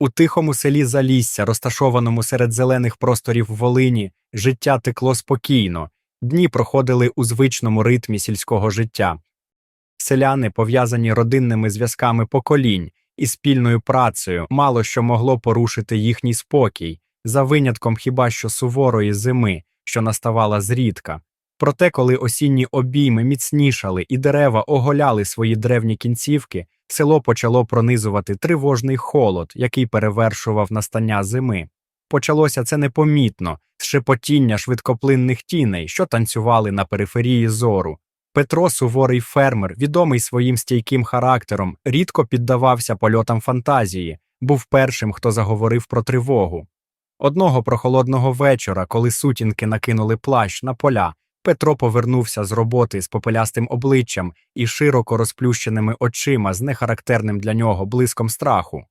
У тихому селі Залісся, розташованому серед зелених просторів Волині, життя текло спокійно, дні проходили у звичному ритмі сільського життя. Селяни, пов'язані родинними зв'язками поколінь і спільною працею, мало що могло порушити їхній спокій, за винятком хіба що суворої зими, що наставала зрідка. Проте, коли осінні обійми міцнішали і дерева оголяли свої древні кінцівки, село почало пронизувати тривожний холод, який перевершував настання зими. Почалося це непомітно, з шепотіння швидкоплинних тіней, що танцювали на периферії зору. Петро, суворий фермер, відомий своїм стійким характером, рідко піддавався польотам фантазії, був першим, хто заговорив про тривогу. Одного прохолодного вечора, коли сутінки накинули плащ на поля, Петро повернувся з роботи з попелястим обличчям і широко розплющеними очима з нехарактерним для нього блиском страху.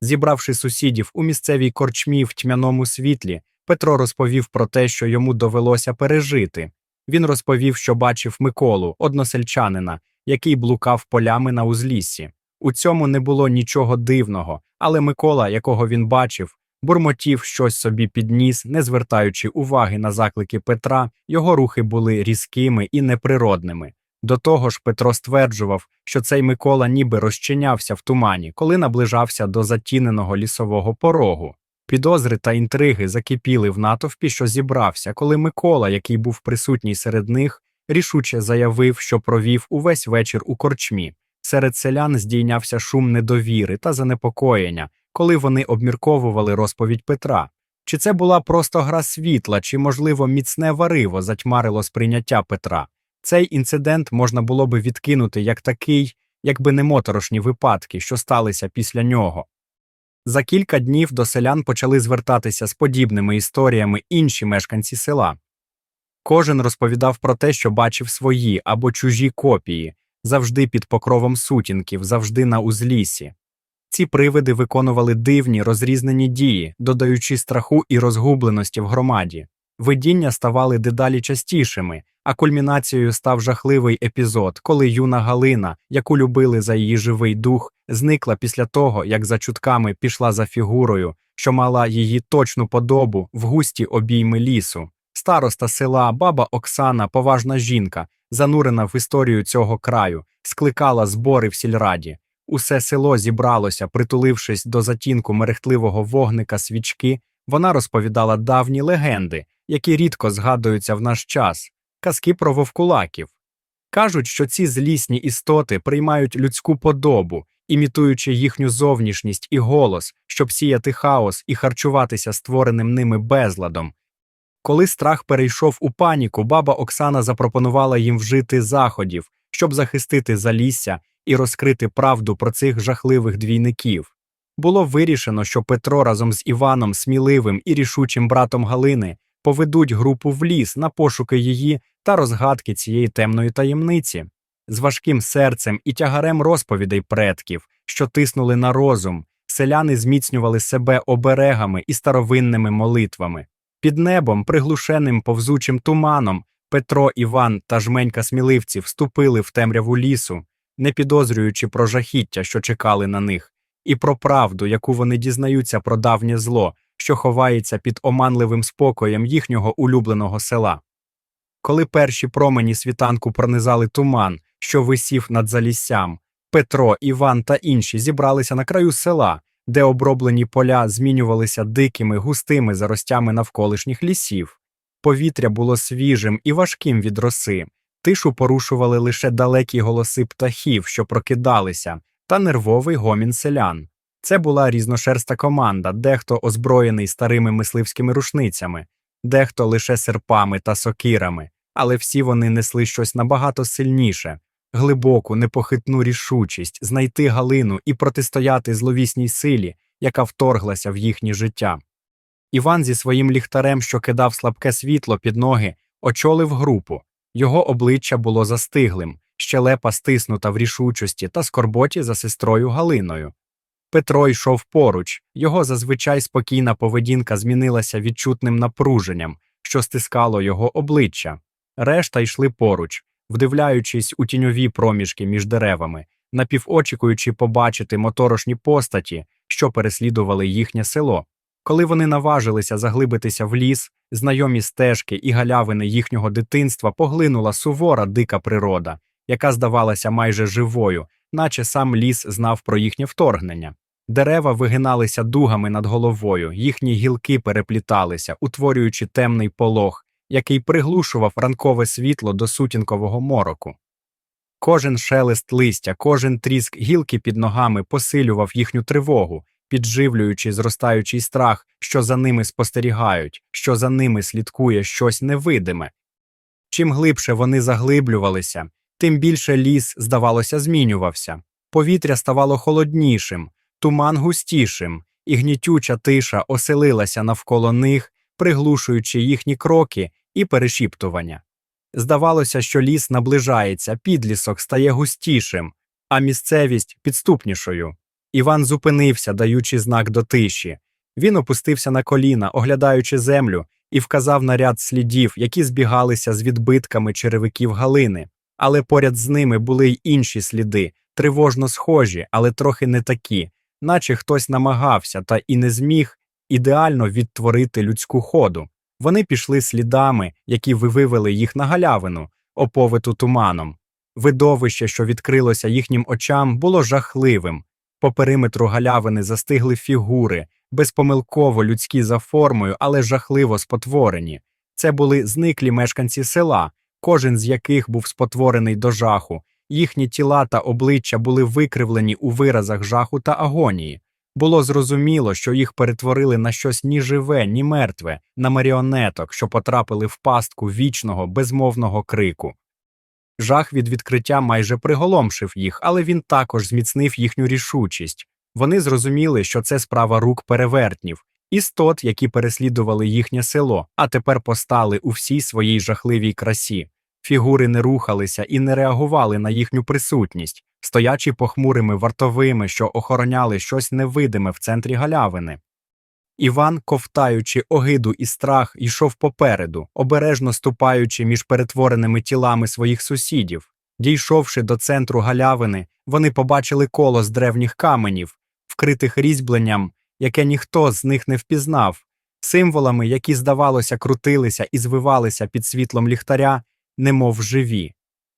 Зібравши сусідів у місцевій корчмі в тьмяному світлі, Петро розповів про те, що йому довелося пережити. Він розповів, що бачив Миколу, односельчанина, який блукав полями на узліссі. У цьому не було нічого дивного, але Микола, якого він бачив, бурмотів щось собі підніс, не звертаючи уваги на заклики Петра, його рухи були різкими і неприродними. До того ж, Петро стверджував, що цей Микола ніби розчинявся в тумані, коли наближався до затіненого лісового порогу. Підозри та інтриги закипіли в натовпі, що зібрався, коли Микола, який був присутній серед них, рішуче заявив, що провів увесь вечір у корчмі. Серед селян здійнявся шум недовіри та занепокоєння, коли вони обмірковували розповідь Петра. Чи це була просто гра світла, чи, можливо, міцне вариво затьмарило сприйняття Петра? Цей інцидент можна було би відкинути як такий, якби не моторошні випадки, що сталися після нього. За кілька днів до селян почали звертатися з подібними історіями інші мешканці села. Кожен розповідав про те, що бачив свої або чужі копії, завжди під покровом сутінків, завжди на узлісі. Ці привиди виконували дивні розрізнені дії, додаючи страху і розгубленості в громаді. Видіння ставали дедалі частішими, а кульмінацією став жахливий епізод, коли юна Галина, яку любили за її живий дух, зникла після того, як за чутками пішла за фігурою, що мала її точну подобу в густі обійми лісу. Староста села, баба Оксана, поважна жінка, занурена в історію цього краю, скликала збори в сільраді. Усе село зібралося, притулившись до затінку мерехтливого вогника свічки, вона розповідала давні легенди, які рідко згадуються в наш час, казки про вовкулаків. Кажуть, що ці злісні істоти приймають людську подобу, імітуючи їхню зовнішність і голос, щоб сіяти хаос і харчуватися створеним ними безладом. Коли страх перейшов у паніку, баба Оксана запропонувала їм вжити заходів, щоб захистити залісся і розкрити правду про цих жахливих двійників. Було вирішено, що Петро разом з Іваном, сміливим і рішучим братом Галини, поведуть групу в ліс на пошуки її та розгадки цієї темної таємниці. З важким серцем і тягарем розповідей предків, що тиснули на розум, селяни зміцнювали себе оберегами і старовинними молитвами. Під небом, приглушеним повзучим туманом, Петро, Іван та жменька сміливців вступили в темряву лісу, не підозрюючи про жахіття, що чекали на них, і про правду, яку вони дізнаються про давнє зло, що ховається під оманливим спокоєм їхнього улюбленого села. Коли перші промені світанку пронизали туман, що висів над заліссям, Петро, Іван та інші зібралися на краю села, де оброблені поля змінювалися дикими густими заростями навколишніх лісів. Повітря було свіжим і важким від роси, тишу порушували лише далекі голоси птахів, що прокидалися, та нервовий гомін селян. Це була різношерста команда, дехто озброєний старими мисливськими рушницями, дехто лише серпами та сокирами, але всі вони несли щось набагато сильніше, глибоку, непохитну рішучість знайти Галину і протистояти зловісній силі, яка вторглася в їхнє життя. Іван зі своїм ліхтарем, що кидав слабке світло під ноги, очолив групу. Його обличчя було застиглим, щелепа стиснута в рішучості та скорботі за сестрою Галиною. Петро йшов поруч, його зазвичай спокійна поведінка змінилася відчутним напруженням, що стискало його обличчя. Решта йшли поруч, вдивляючись у тіньові проміжки між деревами, напівочікуючи побачити моторошні постаті, що переслідували їхнє село. Коли вони наважилися заглибитися в ліс, знайомі стежки і галявини їхнього дитинства поглинула сувора дика природа, яка здавалася майже живою, наче сам ліс знав про їхнє вторгнення. Дерева вигиналися дугами над головою, їхні гілки перепліталися, утворюючи темний полог, який приглушував ранкове світло до сутінкового мороку. Кожен шелест листя, кожен тріск гілки під ногами посилював їхню тривогу, підживлюючи зростаючий страх, що за ними спостерігають, що за ними слідкує щось невидиме. Чим глибше вони заглиблювалися, тим більше ліс, здавалося, змінювався. Повітря ставало холоднішим, туман густішим, і гнітюча тиша оселилася навколо них, приглушуючи їхні кроки і перешіптування. Здавалося, що ліс наближається, підлісок стає густішим, а місцевість підступнішою. Іван зупинився, даючи знак до тиші. Він опустився на коліна, оглядаючи землю, і вказав на ряд слідів, які збігалися з відбитками черевиків Галини. Але поряд з ними були й інші сліди, тривожно схожі, але трохи не такі, наче хтось намагався та і не зміг ідеально відтворити людську ходу. Вони пішли слідами, які вивели їх на галявину, оповиту туманом. Видовище, що відкрилося їхнім очам, було жахливим. По периметру галявини застигли фігури, безпомилково людські за формою, але жахливо спотворені. Це були зниклі мешканці села, кожен з яких був спотворений до жаху. Їхні тіла та обличчя були викривлені у виразах жаху та агонії. Було зрозуміло, що їх перетворили на щось ні живе, ні мертве, на маріонеток, що потрапили в пастку вічного, безмовного крику. Жах від відкриття майже приголомшив їх, але він також зміцнив їхню рішучість. Вони зрозуміли, що це справа рук перевертнів, істот, які переслідували їхнє село, а тепер постали у всій своїй жахливій красі. Фігури не рухалися і не реагували на їхню присутність, стоячи похмурими вартовими, що охороняли щось невидиме в центрі галявини. Іван, ковтаючи огиду і страх, йшов попереду, обережно ступаючи між перетвореними тілами своїх сусідів. Дійшовши до центру галявини, вони побачили коло з древніх каменів, вкритих різьбленням, яке ніхто з них не впізнав, символами, які, здавалося, крутилися і звивалися під світлом ліхтаря, немов живі.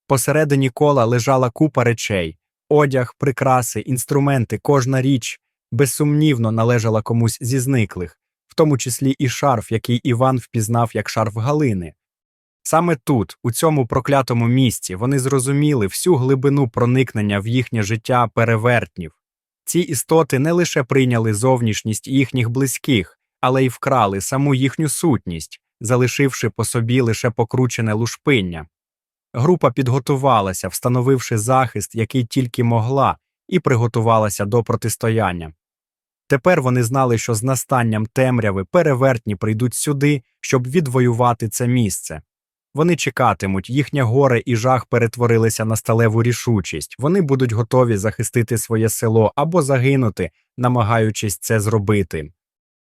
Посередині кола лежала купа речей одяг, прикраси, інструменти, кожна річ безсумнівно належала комусь зі зниклих, в тому числі і шарф, який Іван впізнав як шарф Галини. Саме тут, у цьому проклятому місці, вони зрозуміли всю глибину проникнення в їхнє життя перевертнів. Ці істоти не лише прийняли зовнішність їхніх близьких, але й вкрали саму їхню сутність, залишивши по собі лише покручене лушпиння. Група підготувалася, встановивши захист, який тільки могла, і приготувалася до протистояння. Тепер вони знали, що з настанням темряви перевертні прийдуть сюди, щоб відвоювати це місце. Вони чекатимуть, їхнє горе і жах перетворилися на сталеву рішучість. Вони будуть готові захистити своє село або загинути, намагаючись це зробити.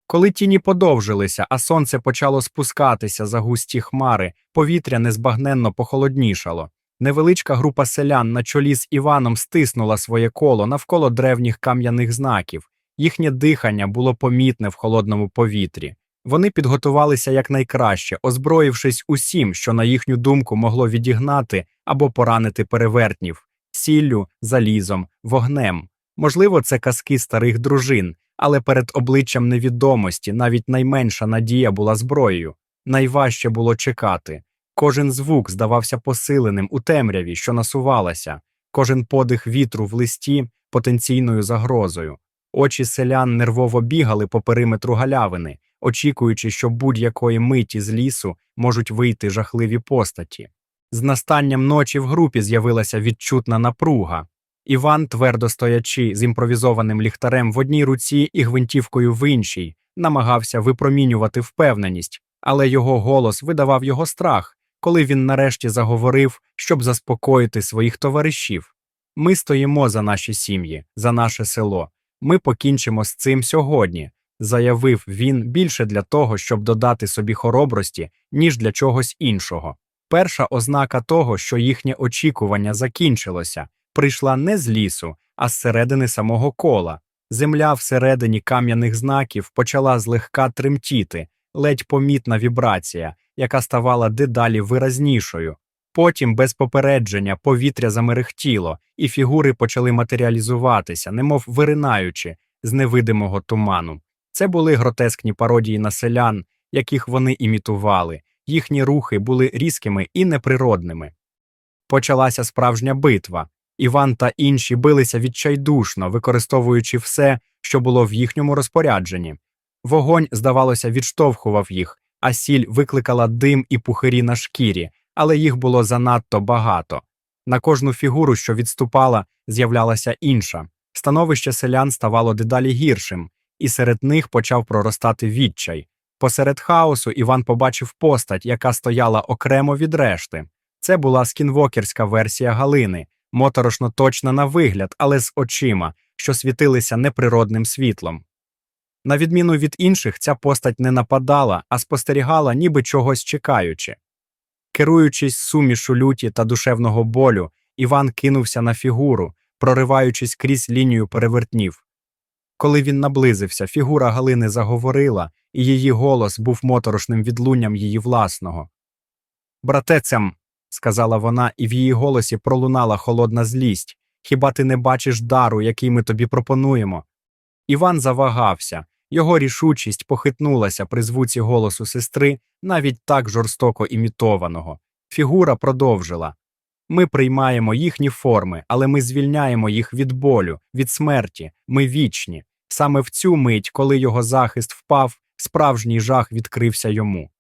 Коли тіні подовжилися, а сонце почало спускатися за густі хмари, повітря незбагненно похолоднішало. Невеличка група селян на чолі з Іваном стиснула своє коло навколо древніх кам'яних знаків. Їхнє дихання було помітне в холодному повітрі. Вони підготувалися якнайкраще, озброївшись усім, що, на їхню думку, могло відігнати або поранити перевертнів сіллю, залізом, вогнем. Можливо, це казки старих дружин, але перед обличчям невідомості навіть найменша надія була зброєю. Найважче було чекати. Кожен звук здавався посиленим у темряві, що насувалася, кожен подих вітру в листі потенційною загрозою. Очі селян нервово бігали по периметру галявини, очікуючи, що будь-якої миті з лісу можуть вийти жахливі постаті. З настанням ночі в групі з'явилася відчутна напруга. Іван, твердо стоячи з імпровізованим ліхтарем в одній руці і гвинтівкою в іншій, намагався випромінювати впевненість, але його голос видавав його страх, коли він нарешті заговорив, щоб заспокоїти своїх товаришів. Ми стоїмо за наші сім'ї, за наше село. Ми покінчимо з цим сьогодні, заявив він більше для того, щоб додати собі хоробрості, ніж для чогось іншого. Перша ознака того, що їхнє очікування закінчилося, прийшла не з лісу, а з середини самого кола. Земля всередині кам'яних знаків почала злегка тремтіти, ледь помітна вібрація, яка ставала дедалі виразнішою. Потім, без попередження, повітря замерехтіло, і фігури почали матеріалізуватися, немов виринаючи з невидимого туману. Це були гротескні пародії на селян, яких вони імітували. Їхні рухи були різкими і неприродними. Почалася справжня битва. Іван та інші билися відчайдушно, використовуючи все, що було в їхньому розпорядженні. Вогонь, здавалося, відштовхував їх, а сіль викликала дим і пухирі на шкірі, але їх було занадто багато. На кожну фігуру, що відступала, з'являлася інша. Становище селян ставало дедалі гіршим, і серед них почав проростати відчай. Посеред хаосу Іван побачив постать, яка стояла окремо від решти. Це була скінвокерська версія Галини, моторошно точна на вигляд, але з очима, що світилися неприродним світлом. На відміну від інших, ця постать не нападала, а спостерігала, ніби чогось чекаючи. Керуючись сумішу люті та душевного болю, Іван кинувся на фігуру, прориваючись крізь лінію перевертнів. Коли він наблизився, фігура Галини заговорила, і її голос був моторошним відлунням її власного. Братецям, сказала вона, і в її голосі пролунала холодна злість. Хіба ти не бачиш дару, який ми тобі пропонуємо? Іван завагався, його рішучість похитнулася при звуці голосу сестри, навіть так жорстоко імітованого. Фігура продовжила ми приймаємо їхні форми, але ми звільняємо їх від болю, від смерті, ми вічні. Саме в цю мить, коли його захист впав, справжній жах відкрився йому.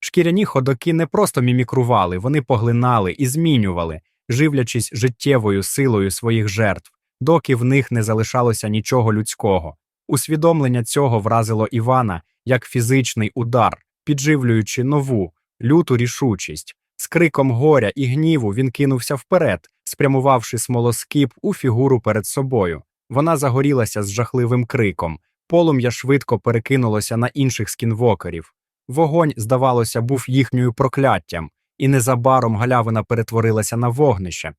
Шкіряні ходоки не просто мімікрували, вони поглинали і змінювали, живлячись життєвою силою своїх жертв, доки в них не залишалося нічого людського. Усвідомлення цього вразило Івана як фізичний удар, підживлюючи нову, люту рішучість. З криком горя і гніву він кинувся вперед, спрямувавши смолоскип у фігуру перед собою. Вона загорілася з жахливим криком. Полум'я швидко перекинулося на інших скінвокерів. Вогонь, здавалося, був їхньою прокляттям, і незабаром галявина перетворилася на вогнище.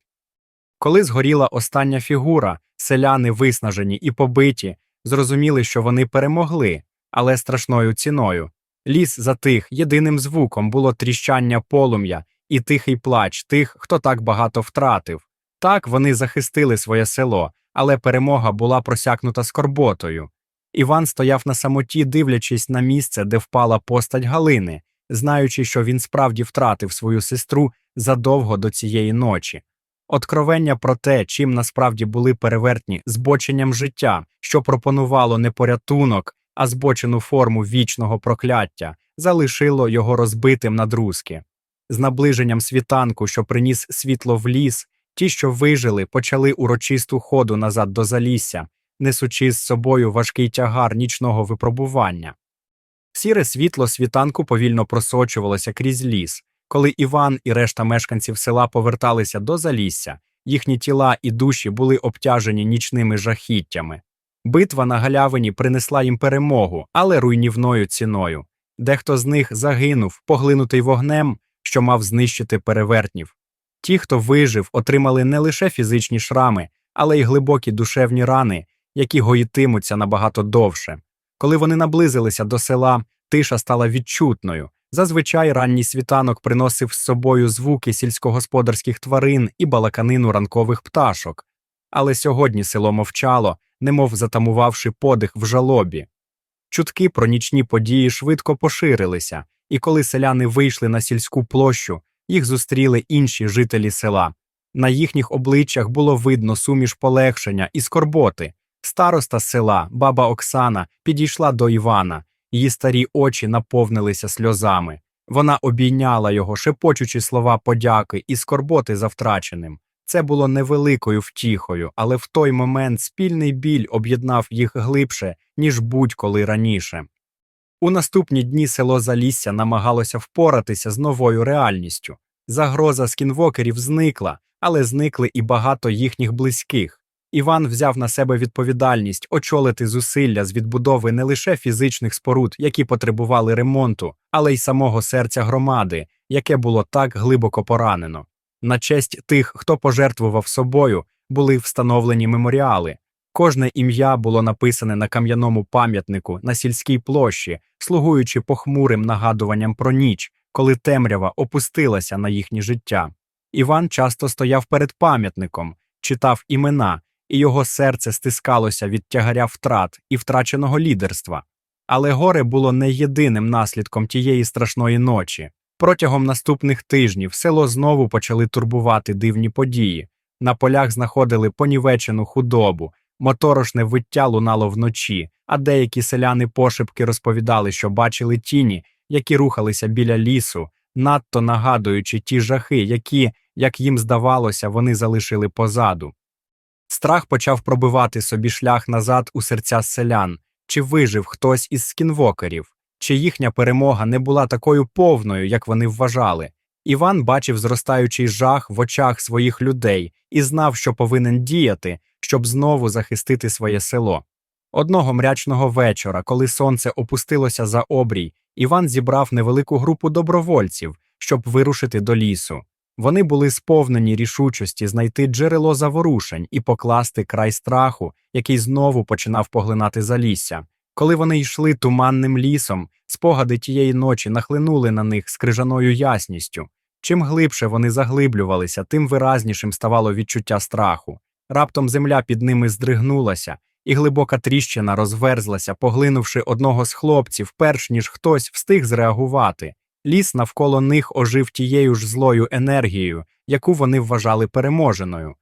Коли згоріла остання фігура, селяни, виснажені і побиті, зрозуміли, що вони перемогли, але страшною ціною. Ліс затих, єдиним звуком було тріщання полум'я і тихий плач тих, хто так багато втратив. Так вони захистили своє село, але перемога була просякнута скорботою. Іван стояв на самоті, дивлячись на місце, де впала постать Галини, знаючи, що він справді втратив свою сестру задовго до цієї ночі. Откровення про те, чим насправді були перевертні збоченням життя, що пропонувало не порятунок, а збочену форму вічного прокляття, залишило його розбитим на друзки. З наближенням світанку, що приніс світло в ліс, ті, що вижили, почали урочисту ходу назад до залісся, несучи з собою важкий тягар нічного випробування. Сіре світло світанку повільно просочувалося крізь ліс. Коли Іван і решта мешканців села поверталися до залісся, їхні тіла і душі були обтяжені нічними жахіттями. Битва на галявині принесла їм перемогу, але руйнівною ціною. Дехто з них загинув, поглинутий вогнем, що мав знищити перевертнів. Ті, хто вижив, отримали не лише фізичні шрами, але й глибокі душевні рани, які гоїтимуться набагато довше. Коли вони наблизилися до села, тиша стала відчутною. Зазвичай ранній світанок приносив з собою звуки сільськогосподарських тварин і балаканину ранкових пташок. Але сьогодні село мовчало, немов затамувавши подих в жалобі. Чутки про нічні події швидко поширилися, і коли селяни вийшли на сільську площу, їх зустріли інші жителі села. На їхніх обличчях було видно суміш полегшення і скорботи. Староста села, баба Оксана, підійшла до Івана, її старі очі наповнилися сльозами. Вона обійняла його, шепочучи слова подяки і скорботи за втраченим. Це було невеликою втіхою, але в той момент спільний біль об'єднав їх глибше, ніж будь-коли раніше. У наступні дні село Залісся намагалося впоратися з новою реальністю. Загроза скінвокерів зникла, але зникли і багато їхніх близьких. Іван взяв на себе відповідальність очолити зусилля з відбудови не лише фізичних споруд, які потребували ремонту, але й самого серця громади, яке було так глибоко поранено. На честь тих, хто пожертвував собою, були встановлені меморіали. Кожне ім'я було написане на кам'яному пам'ятнику на сільській площі, слугуючи похмурим нагадуванням про ніч, коли темрява опустилася на їхнє життя. Іван часто стояв перед пам'ятником, читав імена, і його серце стискалося від тягаря втрат і втраченого лідерства. Але горе було не єдиним наслідком тієї страшної ночі. Протягом наступних тижнів село знову почали турбувати дивні події. На полях знаходили понівечену худобу, моторошне виття лунало вночі, а деякі селяни пошепки розповідали, що бачили тіні, які рухалися біля лісу, надто нагадуючи ті жахи, які, як їм здавалося, вони залишили позаду. Страх почав пробивати собі шлях назад у серця селян, чи вижив хтось із скінвокерів, чи їхня перемога не була такою повною, як вони вважали. Іван бачив зростаючий жах в очах своїх людей і знав, що повинен діяти, щоб знову захистити своє село. Одного мрячного вечора, коли сонце опустилося за обрій, Іван зібрав невелику групу добровольців, щоб вирушити до лісу. Вони були сповнені рішучості знайти джерело заворушень і покласти край страху, який знову починав поглинати залісся. Коли вони йшли туманним лісом, спогади тієї ночі нахлинули на них з крижаною ясністю. Чим глибше вони заглиблювалися, тим виразнішим ставало відчуття страху. Раптом земля під ними здригнулася, і глибока тріщина розверзлася, поглинувши одного з хлопців, перш ніж хтось встиг зреагувати. Ліс навколо них ожив тією ж злою енергією, яку вони вважали переможеною.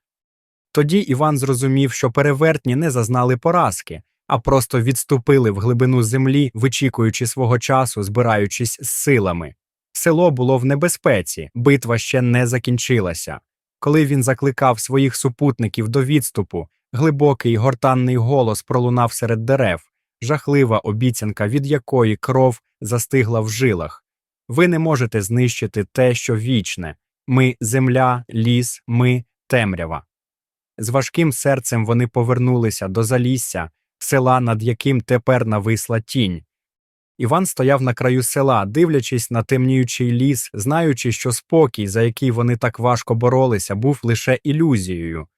Тоді Іван зрозумів, що перевертні не зазнали поразки, а просто відступили в глибину землі, вичікуючи свого часу, збираючись з силами. Село було в небезпеці, битва ще не закінчилася. Коли він закликав своїх супутників до відступу, глибокий гортанний голос пролунав серед дерев, жахлива обіцянка, від якої кров застигла в жилах. Ви не можете знищити те, що вічне ми земля, ліс, ми темрява. З важким серцем вони повернулися до залісся, села, над яким тепер нависла тінь. Іван стояв на краю села, дивлячись на темніючий ліс, знаючи, що спокій, за який вони так важко боролися, був лише ілюзією.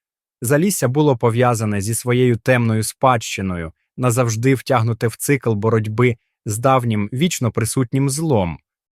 Залісся було пов'язане зі своєю темною спадщиною, назавжди втягнуте в цикл боротьби з давнім вічно присутнім злом.